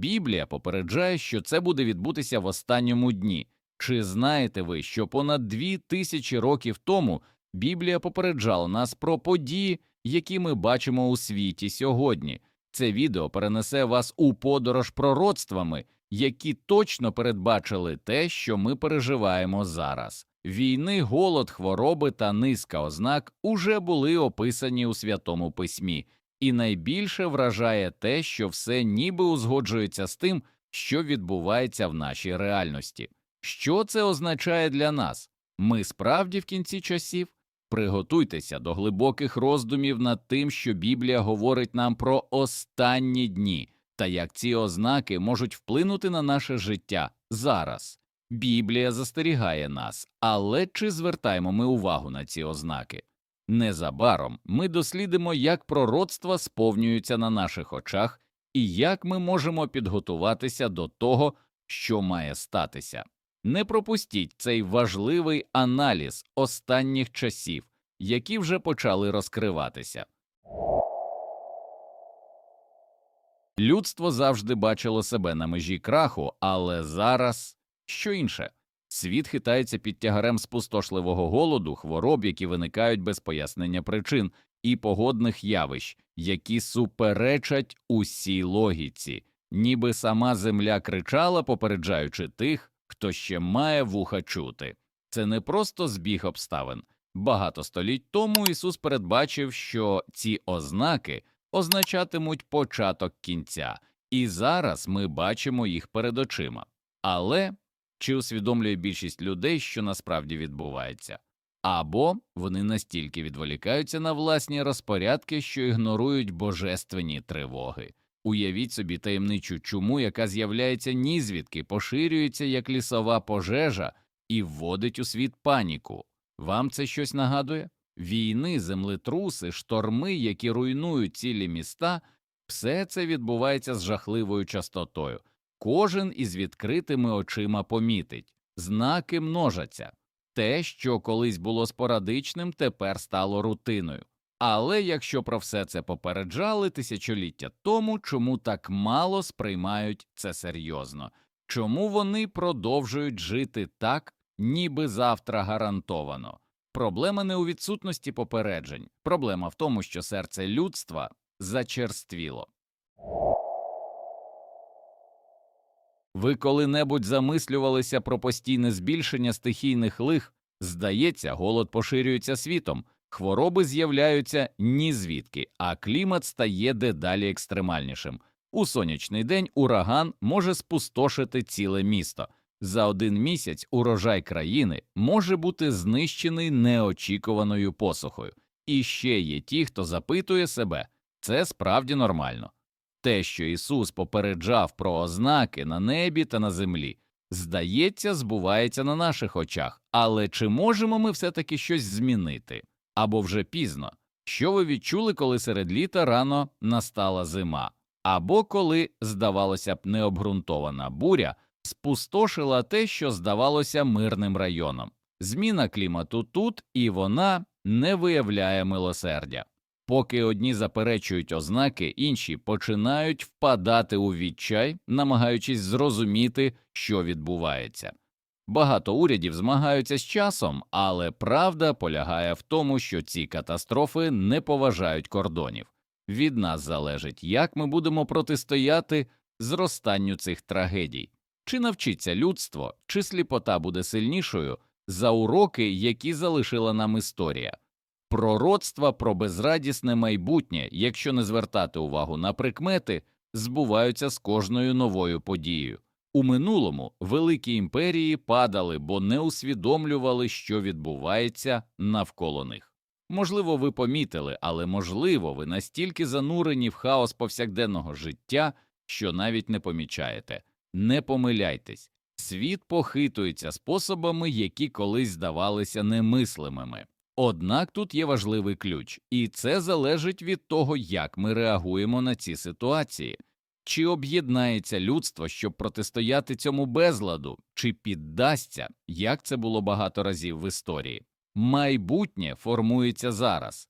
Біблія попереджає, що це буде відбутися в останньому дні. Чи знаєте ви, що понад дві тисячі років тому Біблія попереджала нас про події, які ми бачимо у світі сьогодні? Це відео перенесе вас у подорож пророцтвами, які точно передбачили те, що ми переживаємо зараз. Війни, голод, хвороби та низка ознак уже були описані у Святому Письмі, і найбільше вражає те, що все ніби узгоджується з тим, що відбувається в нашій реальності. Що це означає для нас? Ми справді в кінці часів? Приготуйтеся до глибоких роздумів над тим, що Біблія говорить нам про останні дні та як ці ознаки можуть вплинути на наше життя зараз. Біблія застерігає нас, але чи звертаємо ми увагу на ці ознаки? Незабаром ми дослідимо, як пророцтва сповнюються на наших очах і як ми можемо підготуватися до того, що має статися. Не пропустіть цей важливий аналіз останніх часів, які вже почали розкриватися. Людство завжди бачило себе на межі краху, але зараз що інше? Світ хитається під тягарем спустошливого голоду, хвороб, які виникають без пояснення причин, і погодних явищ, які суперечать усій логіці, ніби сама земля кричала, попереджаючи тих, хто ще має вуха чути. Це не просто збіг обставин. Багато століть тому Ісус передбачив, що ці ознаки означатимуть початок кінця, і зараз ми бачимо їх перед очима. Але чи усвідомлює більшість людей, що насправді відбувається, або вони настільки відволікаються на власні розпорядки, що ігнорують божественні тривоги. Уявіть собі таємничу чуму, яка з'являється нізвідки, поширюється як лісова пожежа і вводить у світ паніку. Вам це щось нагадує? Війни, землетруси, шторми, які руйнують цілі міста, все це відбувається з жахливою частотою. Кожен із відкритими очима помітить знаки множаться. Те, що колись було спорадичним, тепер стало рутиною. Але якщо про все це попереджали тисячоліття тому, чому так мало сприймають це серйозно, чому вони продовжують жити так, ніби завтра гарантовано? Проблема не у відсутності попереджень, проблема в тому, що серце людства зачерствіло. Ви коли-небудь замислювалися про постійне збільшення стихійних лих? Здається, голод поширюється світом, хвороби з'являються ні звідки, а клімат стає дедалі екстремальнішим. У сонячний день ураган може спустошити ціле місто. За один місяць урожай країни може бути знищений неочікуваною посухою. І ще є ті, хто запитує себе це справді нормально. Те, що Ісус попереджав про ознаки на небі та на землі, здається, збувається на наших очах, але чи можемо ми все таки щось змінити? Або вже пізно, що ви відчули, коли серед літа рано настала зима, або коли, здавалося б, необґрунтована буря спустошила те, що здавалося мирним районом. Зміна клімату тут і вона не виявляє милосердя. Поки одні заперечують ознаки, інші починають впадати у відчай, намагаючись зрозуміти, що відбувається. Багато урядів змагаються з часом, але правда полягає в тому, що ці катастрофи не поважають кордонів. Від нас залежить, як ми будемо протистояти зростанню цих трагедій. Чи навчиться людство, чи сліпота буде сильнішою за уроки, які залишила нам історія, пророцтва про безрадісне майбутнє, якщо не звертати увагу на прикмети, збуваються з кожною новою подією. У минулому великі імперії падали, бо не усвідомлювали, що відбувається навколо них. Можливо, ви помітили, але можливо, ви настільки занурені в хаос повсякденного життя, що навіть не помічаєте. Не помиляйтесь, світ похитується способами, які колись здавалися немислимими. Однак тут є важливий ключ, і це залежить від того, як ми реагуємо на ці ситуації. Чи об'єднається людство, щоб протистояти цьому безладу, чи піддасться, як це було багато разів в історії? Майбутнє формується зараз.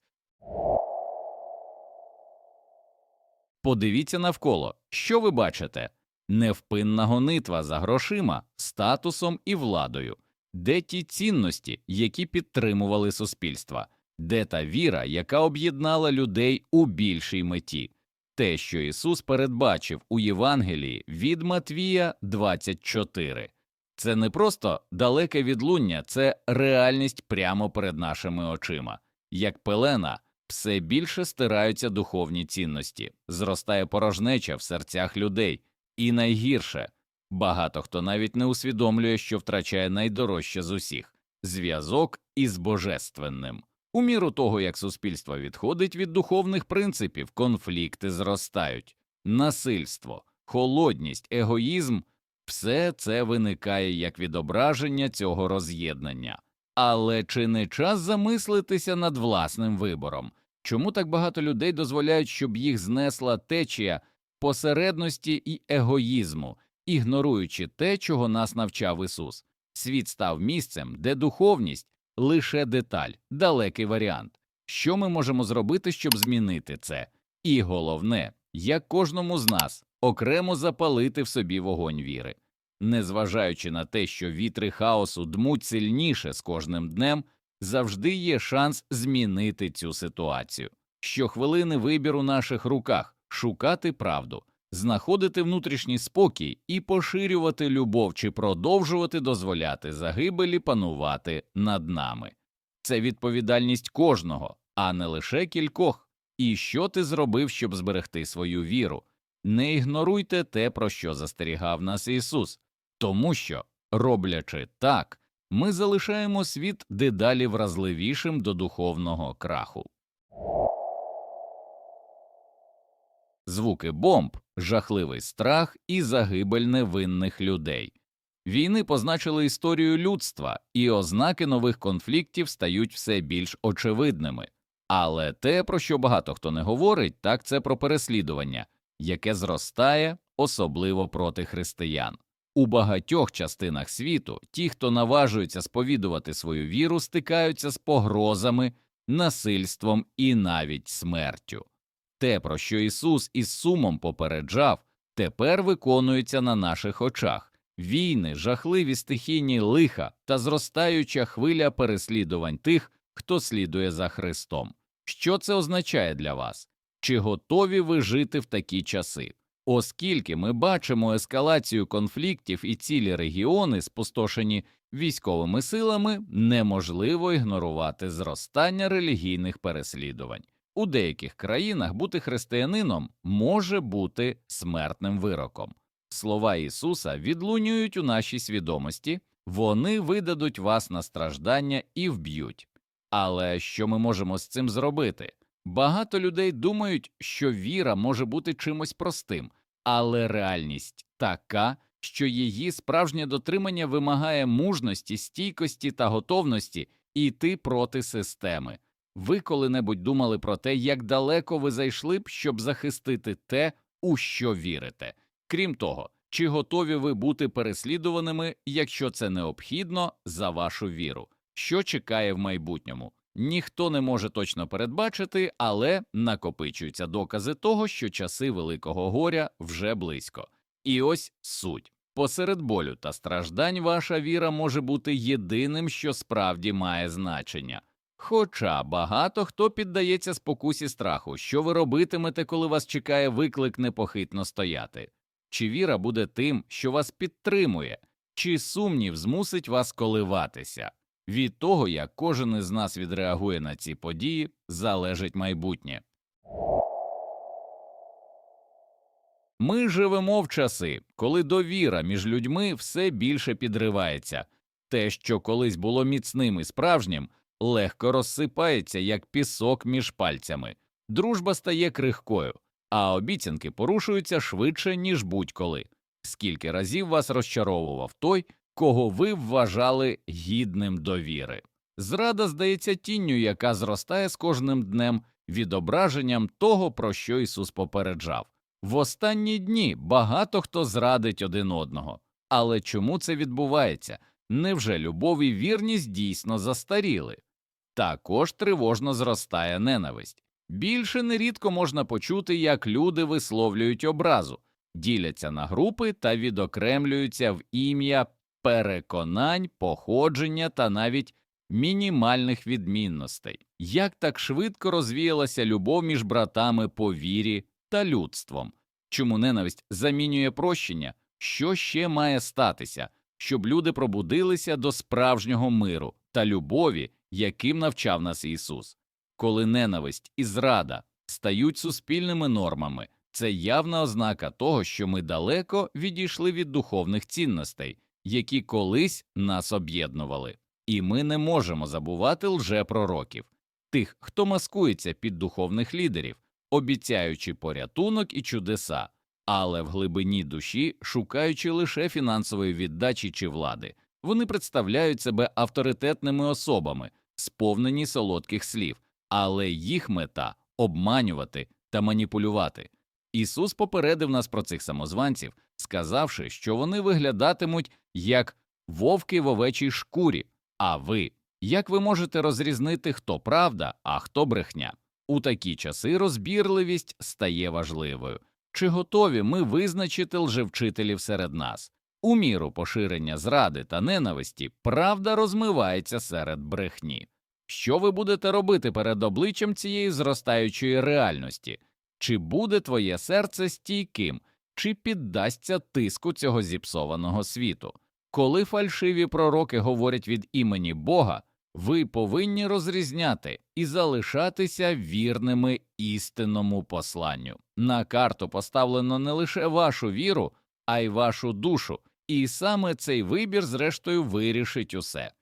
Подивіться навколо, що ви бачите? невпинна гонитва за грошима, статусом і владою, де ті цінності, які підтримували суспільства, де та віра, яка об'єднала людей у більшій меті, те, що Ісус передбачив у Євангелії від Матвія 24. Це не просто далеке відлуння, це реальність прямо перед нашими очима. Як пелена, все більше стираються духовні цінності, зростає порожнеча в серцях людей, і найгірше багато хто навіть не усвідомлює, що втрачає найдорожче з усіх зв'язок із божественним. У міру того, як суспільство відходить від духовних принципів, конфлікти зростають, насильство, холодність, егоїзм все це виникає як відображення цього роз'єднання. Але чи не час замислитися над власним вибором? Чому так багато людей дозволяють, щоб їх знесла течія посередності і егоїзму, ігноруючи те, чого нас навчав Ісус? Світ став місцем, де духовність лише деталь, далекий варіант. Що ми можемо зробити, щоб змінити це? І головне, як кожному з нас окремо запалити в собі вогонь віри. Незважаючи на те, що вітри хаосу дмуть сильніше з кожним днем, завжди є шанс змінити цю ситуацію. Щохвилини вибір у наших руках шукати правду, знаходити внутрішній спокій і поширювати любов чи продовжувати дозволяти загибелі панувати над нами. Це відповідальність кожного, а не лише кількох. І що ти зробив, щоб зберегти свою віру? Не ігноруйте те, про що застерігав нас Ісус, тому що, роблячи так, ми залишаємо світ дедалі вразливішим до духовного краху. Звуки бомб, жахливий страх і загибель невинних людей. Війни позначили історію людства, і ознаки нових конфліктів стають все більш очевидними. Але те, про що багато хто не говорить, так це про переслідування, яке зростає, особливо проти християн. У багатьох частинах світу ті, хто наважується сповідувати свою віру, стикаються з погрозами, насильством і навіть смертю. Те, про що Ісус із сумом попереджав, тепер виконується на наших очах війни, жахливі стихійні лиха та зростаюча хвиля переслідувань тих, хто слідує за Христом. Що це означає для вас? Чи готові ви жити в такі часи? Оскільки ми бачимо ескалацію конфліктів і цілі регіони, спустошені військовими силами, неможливо ігнорувати зростання релігійних переслідувань. У деяких країнах бути християнином може бути смертним вироком. Слова Ісуса відлунюють у нашій свідомості, вони видадуть вас на страждання і вб'ють. Але що ми можемо з цим зробити? Багато людей думають, що віра може бути чимось простим, але реальність така, що її справжнє дотримання вимагає мужності, стійкості та готовності йти проти системи. Ви коли-небудь думали про те, як далеко ви зайшли б, щоб захистити те, у що вірите. Крім того, чи готові ви бути переслідуваними, якщо це необхідно за вашу віру? Що чекає в майбутньому? Ніхто не може точно передбачити, але накопичуються докази того, що часи великого горя вже близько. І ось суть. Посеред болю та страждань ваша віра може бути єдиним, що справді має значення. Хоча багато хто піддається спокусі страху, що ви робитимете, коли вас чекає виклик непохитно стояти, чи віра буде тим, що вас підтримує, чи сумнів змусить вас коливатися. Від того, як кожен із нас відреагує на ці події, залежить майбутнє. Ми живемо в часи, коли довіра між людьми все більше підривається. Те, що колись було міцним і справжнім, легко розсипається, як пісок між пальцями. Дружба стає крихкою, а обіцянки порушуються швидше, ніж будь-коли. Скільки разів вас розчаровував той, кого ви вважали гідним довіри. Зрада здається тінню, яка зростає з кожним днем відображенням того, про що Ісус попереджав. В останні дні багато хто зрадить один одного. Але чому це відбувається? Невже любов і вірність дійсно застаріли? Також тривожно зростає ненависть. Більше нерідко можна почути, як люди висловлюють образу, діляться на групи та відокремлюються в ім'я переконань, походження та навіть мінімальних відмінностей. Як так швидко розвіялася любов між братами по вірі та людством? Чому ненависть замінює прощення? Що ще має статися, щоб люди пробудилися до справжнього миру та любові, яким навчав нас Ісус? Коли ненависть і зрада стають суспільними нормами, це явна ознака того, що ми далеко відійшли від духовних цінностей, які колись нас об'єднували. І ми не можемо забувати лжепророків, тих, хто маскується під духовних лідерів, обіцяючи порятунок і чудеса, але в глибині душі, шукаючи лише фінансової віддачі чи влади, вони представляють себе авторитетними особами, сповнені солодких слів, але їх мета обманювати та маніпулювати. Ісус попередив нас про цих самозванців, сказавши, що вони виглядатимуть як вовки в овечій шкурі. А ви як ви можете розрізнити, хто правда, а хто брехня? У такі часи розбірливість стає важливою. Чи готові ми визначити лжевчителів серед нас? У міру поширення зради та ненависті правда розмивається серед брехні. Що ви будете робити перед обличчям цієї зростаючої реальності? Чи буде твоє серце стійким, чи піддасться тиску цього зіпсованого світу? Коли фальшиві пророки говорять від імені Бога, ви повинні розрізняти і залишатися вірними істинному посланню. На карту поставлено не лише вашу віру, а й вашу душу, і саме цей вибір, зрештою, вирішить усе.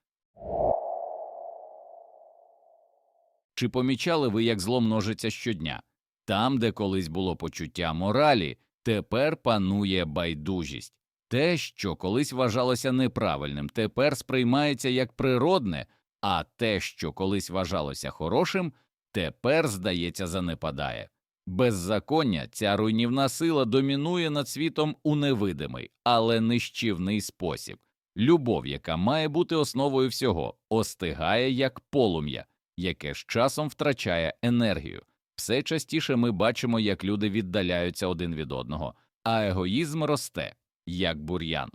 Чи помічали ви, як зло множиться щодня? Там, де колись було почуття моралі, тепер панує байдужість. Те, що колись вважалося неправильним, тепер сприймається як природне, а те, що колись вважалося хорошим, тепер, здається, занепадає. Беззаконня, ця руйнівна сила домінує над світом у невидимий, але нищівний спосіб. Любов, яка має бути основою всього, остигає як полум'я, яке з часом втрачає енергію. Все частіше ми бачимо, як люди віддаляються один від одного, а егоїзм росте, як бур'ян.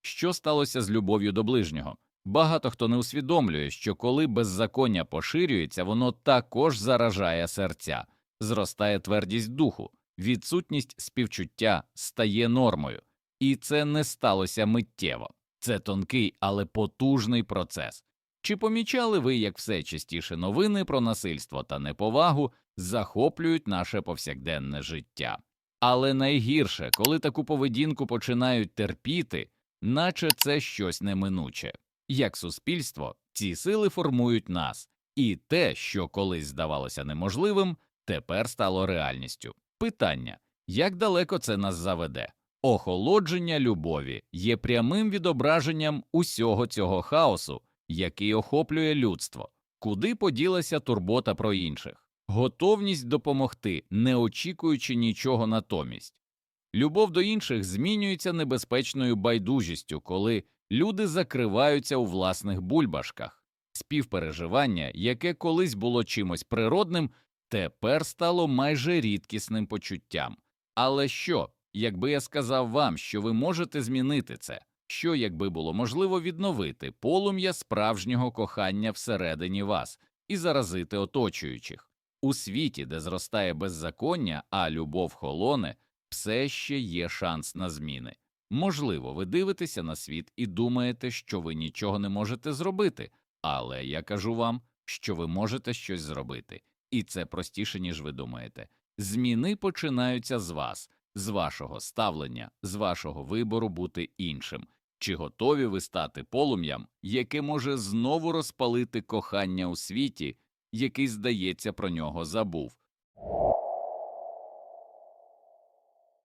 Що сталося з любов'ю до ближнього? Багато хто не усвідомлює, що коли беззаконня поширюється, воно також заражає серця, зростає твердість духу, відсутність співчуття стає нормою, і це не сталося миттєво. Це тонкий, але потужний процес. Чи помічали ви, як все частіше новини про насильство та неповагу захоплюють наше повсякденне життя? Але найгірше, коли таку поведінку починають терпіти, наче це щось неминуче. Як суспільство, ці сили формують нас, і те, що колись здавалося неможливим, тепер стало реальністю. Питання як далеко це нас заведе? Охолодження любові є прямим відображенням усього цього хаосу, який охоплює людство, куди поділася турбота про інших, готовність допомогти, не очікуючи нічого натомість. Любов до інших змінюється небезпечною байдужістю, коли люди закриваються у власних бульбашках. Співпереживання, яке колись було чимось природним, тепер стало майже рідкісним почуттям. Але що, якби я сказав вам, що ви можете змінити це? Що, якби було можливо відновити полум'я справжнього кохання всередині вас і заразити оточуючих? У світі, де зростає беззаконня, а любов холоне, все ще є шанс на зміни. Можливо, ви дивитеся на світ і думаєте, що ви нічого не можете зробити, але я кажу вам, що ви можете щось зробити, і це простіше, ніж ви думаєте. Зміни починаються з вас, з вашого ставлення, з вашого вибору бути іншим. Чи готові ви стати полум'ям, яке може знову розпалити кохання у світі, який, здається, про нього забув?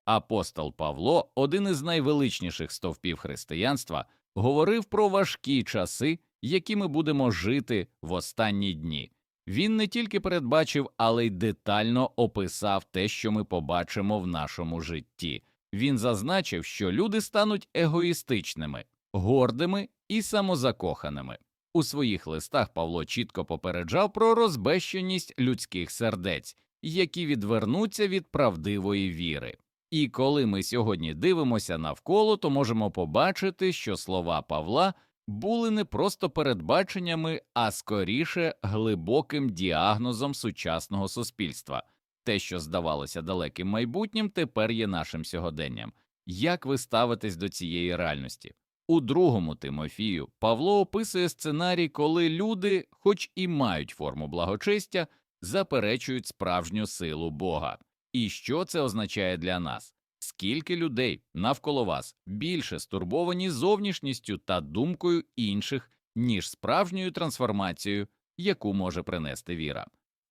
Апостол Павло, один із найвеличніших стовпів християнства, говорив про важкі часи, які ми будемо жити в останні дні. Він не тільки передбачив, але й детально описав те, що ми побачимо в нашому житті. Він зазначив, що люди стануть егоїстичними, гордими і самозакоханими. У своїх листах Павло чітко попереджав про розбещеність людських сердець, які відвернуться від правдивої віри. І коли ми сьогодні дивимося навколо, то можемо побачити, що слова Павла були не просто передбаченнями, а скоріше глибоким діагнозом сучасного суспільства. Те, що здавалося далеким майбутнім, тепер є нашим сьогоденням. Як ви ставитесь до цієї реальності? У другому Тимофію Павло описує сценарій, коли люди, хоч і мають форму благочестя, заперечують справжню силу Бога. І що це означає для нас? Скільки людей навколо вас більше стурбовані зовнішністю та думкою інших, ніж справжньою трансформацією, яку може принести віра?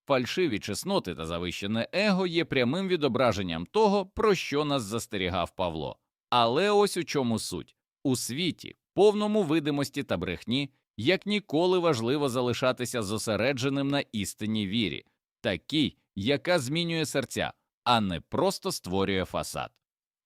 Фальшиві чесноти та завищене его є прямим відображенням того, про що нас застерігав Павло. Але ось у чому суть у світі, повному видимості та брехні, як ніколи важливо залишатися зосередженим на істинній вірі, такій, яка змінює серця, а не просто створює фасад.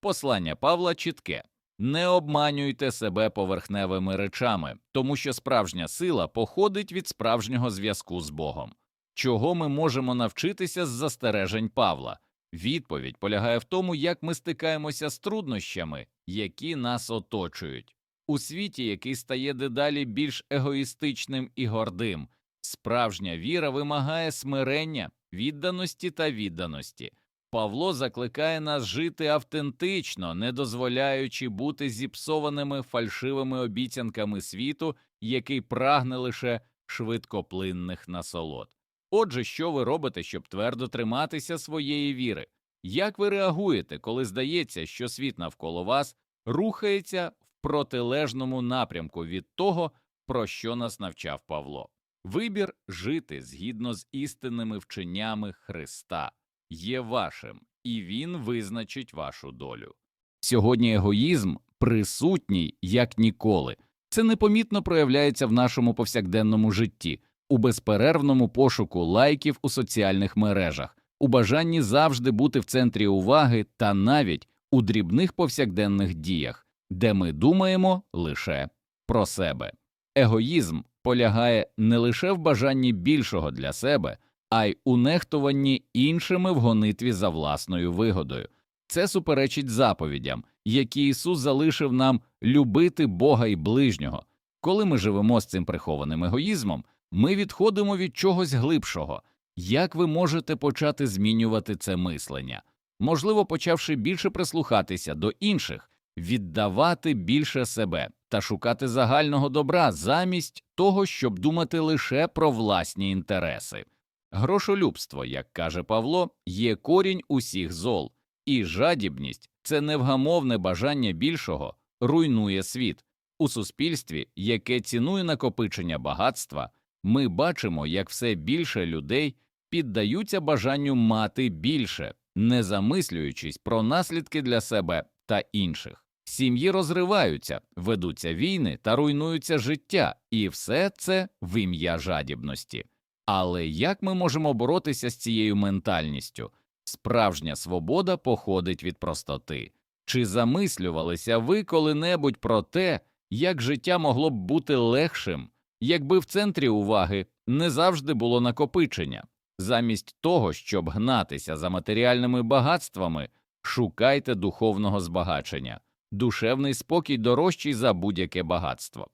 Послання Павла чітке не обманюйте себе поверхневими речами, тому що справжня сила походить від справжнього зв'язку з Богом. Чого ми можемо навчитися з застережень Павла? Відповідь полягає в тому, як ми стикаємося з труднощами, які нас оточують. У світі, який стає дедалі більш егоїстичним і гордим, справжня віра вимагає смирення, відданості та відданості. Павло закликає нас жити автентично, не дозволяючи бути зіпсованими фальшивими обіцянками світу, який прагне лише швидкоплинних насолод. Отже, що ви робите, щоб твердо триматися своєї віри? Як ви реагуєте, коли здається, що світ навколо вас рухається в протилежному напрямку від того, про що нас навчав Павло? Вибір жити згідно з істинними вченнями Христа є вашим, і він визначить вашу долю. Сьогодні егоїзм присутній як ніколи. Це непомітно проявляється в нашому повсякденному житті, у безперервному пошуку лайків у соціальних мережах, у бажанні завжди бути в центрі уваги та навіть у дрібних повсякденних діях, де ми думаємо лише про себе. Егоїзм полягає не лише в бажанні більшого для себе, а й у нехтуванні іншими в гонитві за власною вигодою. Це суперечить заповідям, які Ісус залишив нам любити Бога і ближнього. Коли ми живемо з цим прихованим егоїзмом, ми відходимо від чогось глибшого. Як ви можете почати змінювати це мислення? Можливо, почавши більше прислухатися до інших, віддавати більше себе та шукати загального добра замість того, щоб думати лише про власні інтереси. Грошолюбство, як каже Павло, є корінь усіх зол, і жадібність це невгамовне бажання більшого, руйнує світ. У суспільстві, яке цінує накопичення багатства, ми бачимо, як все більше людей піддаються бажанню мати більше, не замислюючись про наслідки для себе та інших. Сім'ї розриваються, ведуться війни та руйнуються життя, і все це в ім'я жадібності. Але як ми можемо боротися з цією ментальністю? Справжня свобода походить від простоти. Чи замислювалися ви коли-небудь про те, як життя могло б бути легшим, якби в центрі уваги не завжди було накопичення? Замість того, щоб гнатися за матеріальними багатствами, шукайте духовного збагачення, душевний спокій дорожчий за будь-яке багатство.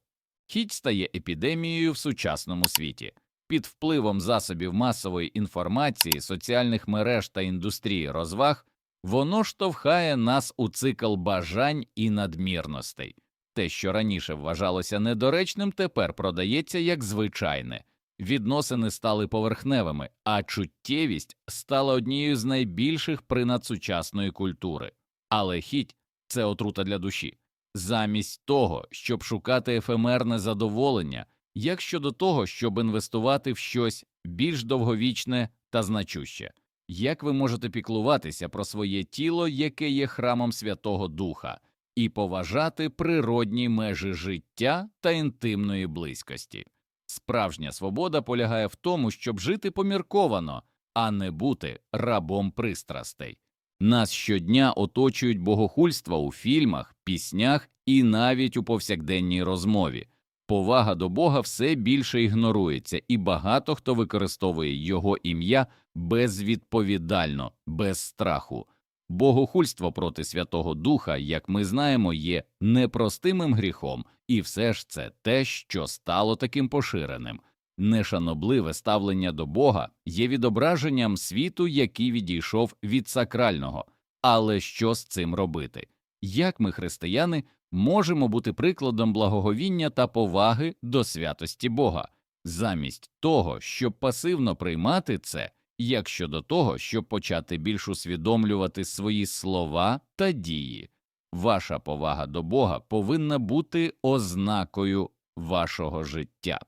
Хіть стає епідемією в сучасному світі. Під впливом засобів масової інформації, соціальних мереж та індустрії розваг воно штовхає нас у цикл бажань і надмірностей. Те, що раніше вважалося недоречним, тепер продається як звичайне. Відносини стали поверхневими, а чуттєвість стала однією з найбільших принад сучасної культури. Але хіть це отрута для душі. Замість того, щоб шукати ефемерне задоволення як щодо того, щоб інвестувати в щось більш довговічне та значуще, як ви можете піклуватися про своє тіло, яке є храмом Святого Духа, і поважати природні межі життя та інтимної близькості? Справжня свобода полягає в тому, щоб жити помірковано, а не бути рабом пристрастей. Нас щодня оточують богохульства у фільмах, піснях і навіть у повсякденній розмові. Повага до Бога все більше ігнорується, і багато хто використовує його ім'я безвідповідально, без страху. Богохульство проти Святого Духа, як ми знаємо, є непростимим гріхом, і все ж це те, що стало таким поширеним. Нешанобливе ставлення до Бога є відображенням світу, який відійшов від сакрального. Але що з цим робити? Як ми, християни, можемо бути прикладом благоговіння та поваги до святості Бога, замість того, щоб пасивно приймати це, як щодо того, щоб почати більш усвідомлювати свої слова та дії? Ваша повага до Бога повинна бути ознакою вашого життя.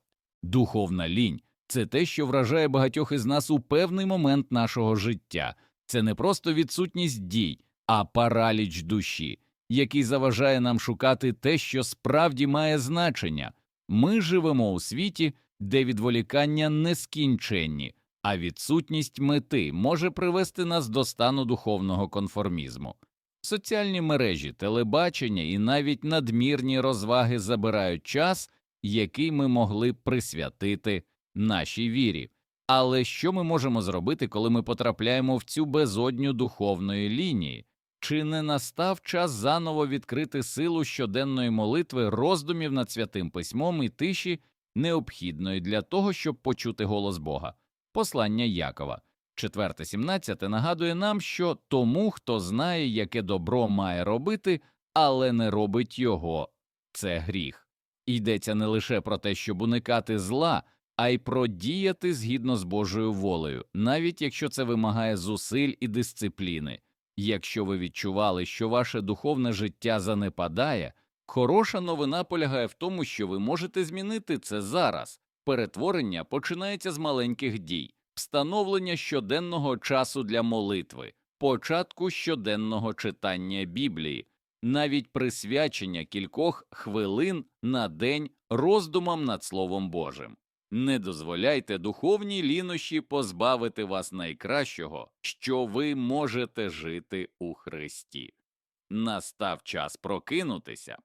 Духовна лінь це те, що вражає багатьох із нас у певний момент нашого життя. Це не просто відсутність дій, а параліч душі, який заважає нам шукати те, що справді має значення. Ми живемо у світі, де відволікання нескінченні, а відсутність мети може привести нас до стану духовного конформізму. Соціальні мережі, телебачення і навіть надмірні розваги забирають час, який ми могли присвятити нашій вірі. Але що ми можемо зробити, коли ми потрапляємо в цю безодню духовної лінії? Чи не настав час заново відкрити силу щоденної молитви, роздумів над святим письмом і тиші, необхідної для того, щоб почути голос Бога? Послання Якова, 4.17 нагадує нам, що тому, хто знає, яке добро має робити, але не робить його, це гріх. Йдеться не лише про те, щоб уникати зла, а й про діяти згідно з Божою волею, навіть якщо це вимагає зусиль і дисципліни. Якщо ви відчували, що ваше духовне життя занепадає, хороша новина полягає в тому, що ви можете змінити це зараз. Перетворення починається з маленьких дій, встановлення щоденного часу для молитви, початку щоденного читання Біблії, навіть присвячення кількох хвилин на день роздумам над Словом Божим. Не дозволяйте духовній лінощі позбавити вас найкращого, що ви можете жити у Христі. Настав час прокинутися.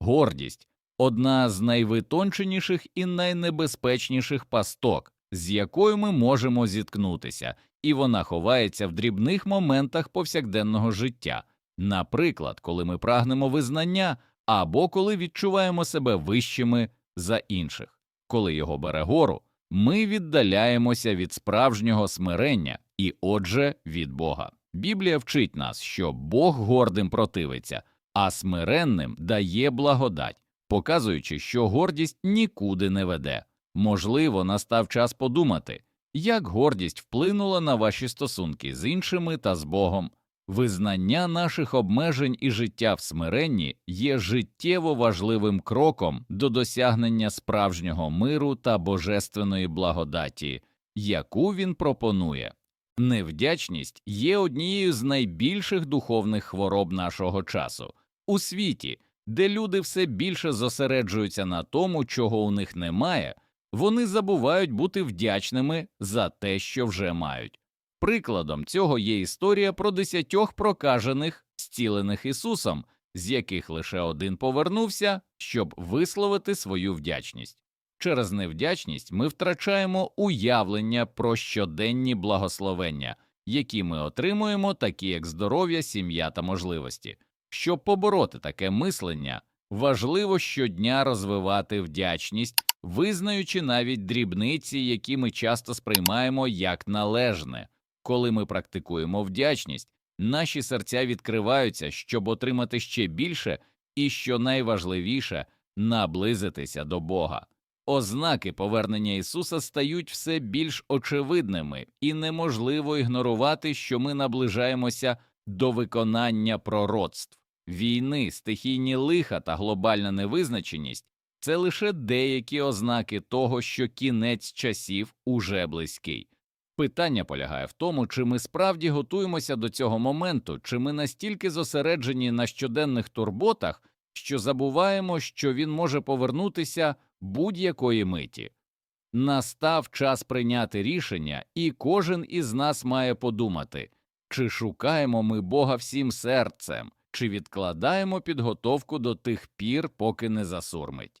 Гордість одна з найвитонченіших і найнебезпечніших пасток, з якою ми можемо зіткнутися, і вона ховається в дрібних моментах повсякденного життя, наприклад, коли ми прагнемо визнання або коли відчуваємо себе вищими за інших. Коли його бере гору, ми віддаляємося від справжнього смирення і, отже, від Бога. Біблія вчить нас, що Бог гордим противиться, а смиренним дає благодать, показуючи, що гордість нікуди не веде. Можливо, настав час подумати, як гордість вплинула на ваші стосунки з іншими та з Богом. Визнання наших обмежень і життя в смиренні є життєво важливим кроком до досягнення справжнього миру та божественної благодаті, яку він пропонує. Невдячність є однією з найбільших духовних хвороб нашого часу у світі, де люди все більше зосереджуються на тому, чого у них немає, вони забувають бути вдячними за те, що вже мають. Прикладом цього є історія про десятьох прокажених, зцілених Ісусом, з яких лише один повернувся, щоб висловити свою вдячність. Через невдячність ми втрачаємо уявлення про щоденні благословення, які ми отримуємо, такі як здоров'я, сім'я та можливості. Щоб побороти таке мислення, важливо щодня розвивати вдячність, визнаючи навіть дрібниці, які ми часто сприймаємо як належне. Коли ми практикуємо вдячність, наші серця відкриваються, щоб отримати ще більше і, що найважливіше, наблизитися до Бога. Ознаки повернення Ісуса стають все більш очевидними, і неможливо ігнорувати, що ми наближаємося до виконання пророцтв. Війни, стихійні лиха та глобальна невизначеність це лише деякі ознаки того, що кінець часів уже близький. Питання полягає в тому, чи ми справді готуємося до цього моменту, чи ми настільки зосереджені на щоденних турботах, що забуваємо, що він може повернутися будь-якої миті. Настав час прийняти рішення, і кожен із нас має подумати, чи шукаємо ми Бога всім серцем, чи відкладаємо підготовку до тих пір, поки не засурмить.